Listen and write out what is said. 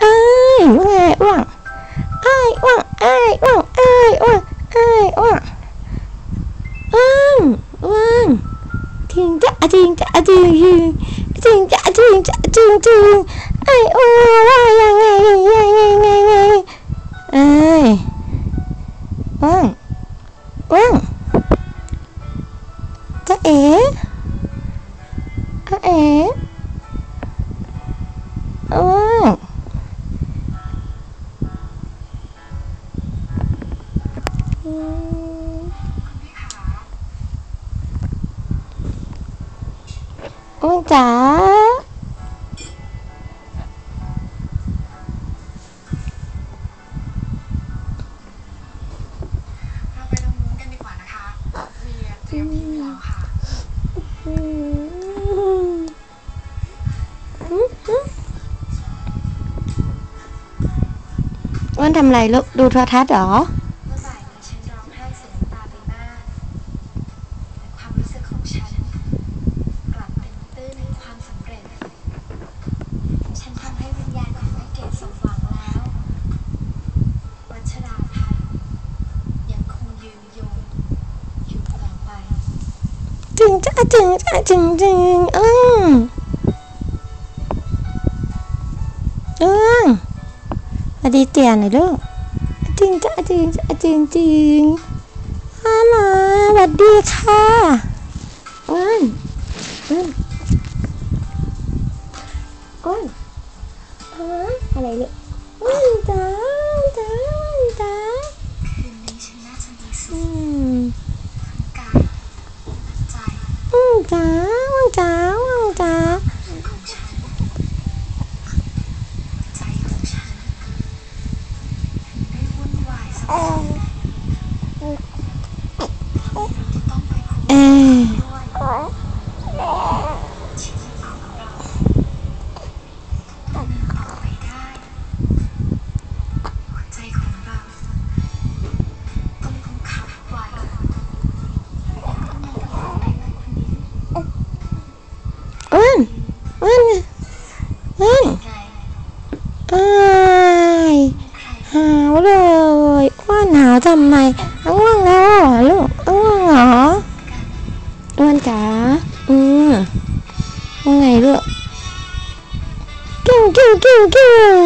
เอ้ยว่าไงอ้วงเอ้ยอ้วงเอ้ยอ้วงเอ้ยอ้วงเอ้ยอ้วงอ้ว อ้งอืมอ้วนจ๋าเร อืมอืมอืมอ้วนทำอะไรลูกดูโทรทัศน์เหรอเมื่อบ่ายนี้ฉันร้องไห้เสียน้ำตาไปมากแต่ความรู้สึกของฉัน กลับเป็นตื้นในความสำเร็จ ฉันทำให้วิญญาณของแม่เกดสมหวังแล้ว วัชราพันธ์ยังคงยืนยงอยู่ต่อไป จึงจ้าจึงจ้าจึงจึงอืม ดีเตียหน่อยลูกจริงจ้าจริงจ้าจริงจริงฮัลโหลสวัสดีค่ะอ้วนอ้วนอ้วนฮะอะไรลูกอ้วนจ้าจ้าจ้าคืนนี้ฉันน่าจะมีสุอืขมกายใจอืมจ้าอ้วนจ้าอ้วนจ้า ของฉัน ใจของฉันได้วุ่นวายสักที เราจะต้องไปคุยเออด้วยชีวิตของเราต้องเดินต่อไปได้หัวใจของเราต้องคงขับไว้ต้องมองไปคนนี้อ้วนอ้วนอ้วนไงอ้าหาวเลยอ้วนหาวทำไมอ้วงแล้วเหรอลูกอ้วงเหรออ้วนจ๋าอืมว่าไงลูกกิ้วกิ้วกิ้วกิ้ว